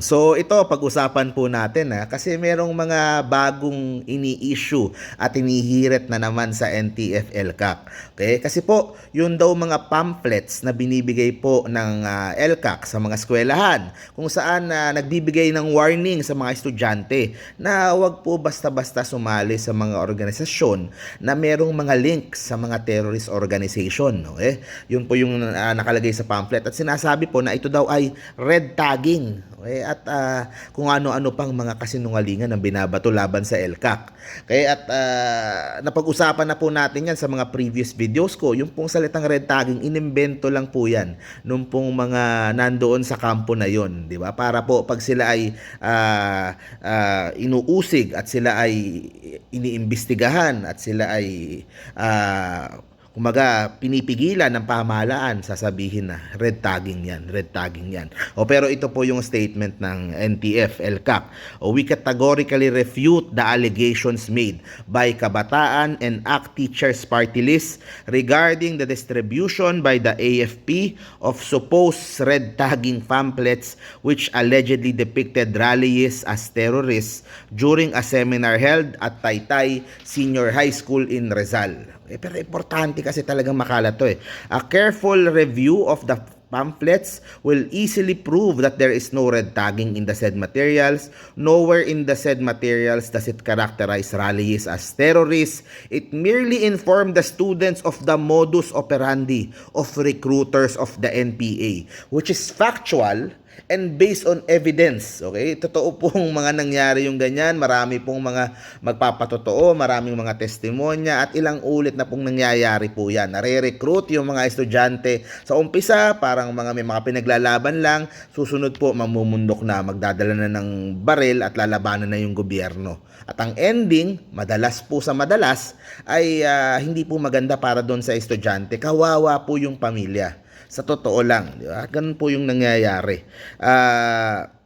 So ito pag-usapan po natin ha, kasi merong mga bagong ini-issue at inihirit na naman sa NTF LCAC. Okay? Kasi po, yun daw mga pamphlets na binibigay po ng ah, LCAC sa mga eskwelahan kung saan na nagbibigay ng warning sa mga estudyante na wag po basta-basta sumali sa mga organisasyon na merong mga links sa mga terrorist organization. Okay? Yun po yung ah, nakalagay sa pamphlet at sinasabi po na ito daw ay red tagging. Okay? At ah, kung ano-ano pang mga kasinungalingan ang binabato laban sa LCAC. Okay? At ah, napag-usapan na po natin yan sa mga previous videos ko. Yung pong salitang red tagging, inimbento lang po yan nung pong mga nandoon sa kampo na yon, di ba? Para po pag sila ay ah, ah, inuusig at sila ay iniimbestigahan at sila ay ah, kumaga pinipigilan ng pamahalaan sasabihin na red tagging yan, red tagging yan. O pero ito po yung statement ng NTF, LCAC. O we categorically refute the allegations made by Kabataan and ACT Teachers Party List regarding the distribution by the AFP of supposed red tagging pamphlets which allegedly depicted rallies as terrorists during a seminar held at Taytay Senior High School in Rizal. Eh, pero importante kasi talagang makalat to eh. A careful review of the pamphlets will easily prove that there is no red tagging in the said materials. Nowhere in the said materials does it characterize rallies as terrorists. It merely informed the students of the modus operandi of recruiters of the NPA, which is factual and based on evidence. Okay? Totoo pong mga nangyari yung ganyan. Marami pong mga magpapatotoo, maraming mga testimonya at ilang ulit na pong nangyayari po yan. Nare-recruit yung mga estudyante sa umpisa, parang mga may mga pinaglalaban lang. Susunod po, mamumundok na, magdadala na ng baril at lalabanan na yung gobyerno. At ang ending, madalas po sa madalas, ay ah, hindi po maganda para doon sa estudyante. Kawawa po yung pamilya. Sa totoo lang, di ba? Ganun po yung nangyayari. Ah,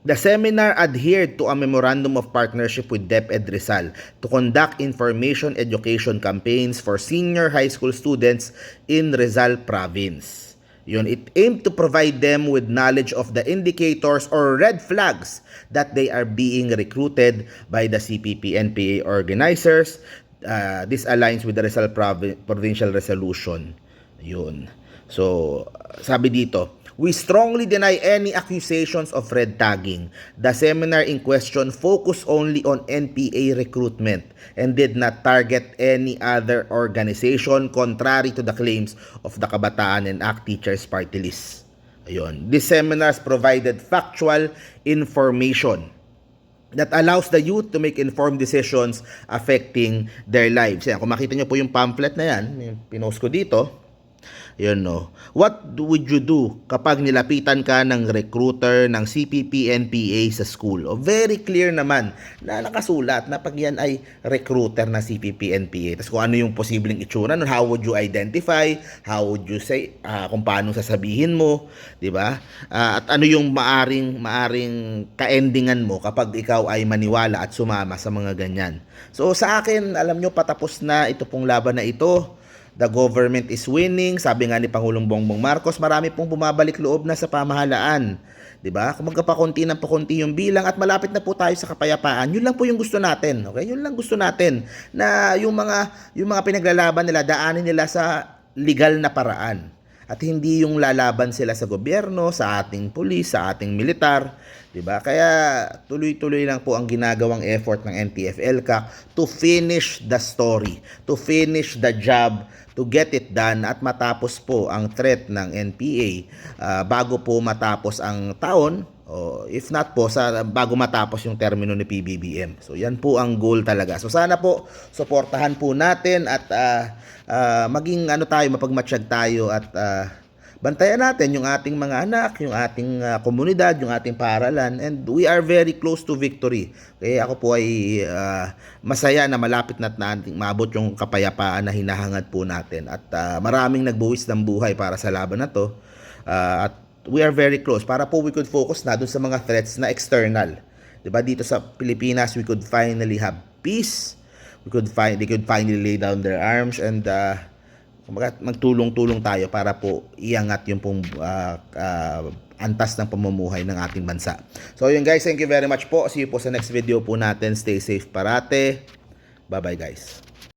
The seminar adhered to a memorandum of partnership with DepEd Rizal to conduct information education campaigns for senior high school students in Rizal province. Yun, it aimed to provide them with knowledge of the indicators or red flags that they are being recruited by the CPP-NPA organizers. Uh, this aligns with the Rizal Provi- Provincial Resolution. Yun. So, sabi dito, We strongly deny any accusations of red tagging. The seminar in question focused only on NPA recruitment and did not target any other organization contrary to the claims of the Kabataan and ACT Teachers Party List. Ayun. These seminars provided factual information that allows the youth to make informed decisions affecting their lives. Yan, kung makita nyo po yung pamphlet na yan, pinost ko dito, yun no. What would you do kapag nilapitan ka ng recruiter ng CPP NPA sa school? O very clear naman na nakasulat na pag yan ay recruiter na CPP NPA. Tapos kung ano yung posibleng itsura nun, how would you identify? How would you say ah, kung paano sasabihin mo, 'di ba? Ah, at ano yung maaring maaring kaendingan mo kapag ikaw ay maniwala at sumama sa mga ganyan. So sa akin, alam nyo patapos na ito pong laban na ito. The government is winning. Sabi nga ni Pangulong Bongbong Marcos, marami pong bumabalik loob na sa pamahalaan. 'Di ba? Kung magkapakunti ng pakunti yung bilang at malapit na po tayo sa kapayapaan, yun lang po yung gusto natin. Okay? Yun lang gusto natin na yung mga yung mga pinaglalaban nila daanin nila sa legal na paraan at hindi yung lalaban sila sa gobyerno, sa ating pulis, sa ating militar, 'di ba? Kaya tuloy-tuloy lang po ang ginagawang effort ng NTF-ELCA to finish the story, to finish the job, to get it done at matapos po ang threat ng NPA ah, bago po matapos ang taon o if not po sa bago matapos yung termino ni PBBM. So yan po ang goal talaga. So sana po suportahan po natin at ah, ah, maging ano tayo mapagmatsyag tayo at ah, bantayan natin yung ating mga anak, yung ating ah, komunidad, yung ating paaralan and we are very close to victory. Kaya ako po ay ah, masaya na malapit na nating maabot yung kapayapaan na hinahangad po natin at ah, maraming nagbuwis ng buhay para sa laban na to. Ah, at we are very close para po we could focus na dun sa mga threats na external. 'Di ba dito sa Pilipinas we could finally have peace. We could find they could finally lay down their arms and uh, kumbaga magtulong-tulong tayo para po iangat yung pong uh, uh, antas ng pamumuhay ng ating bansa. So yun guys, thank you very much po. See you po sa next video po natin. Stay safe parate. Bye-bye guys.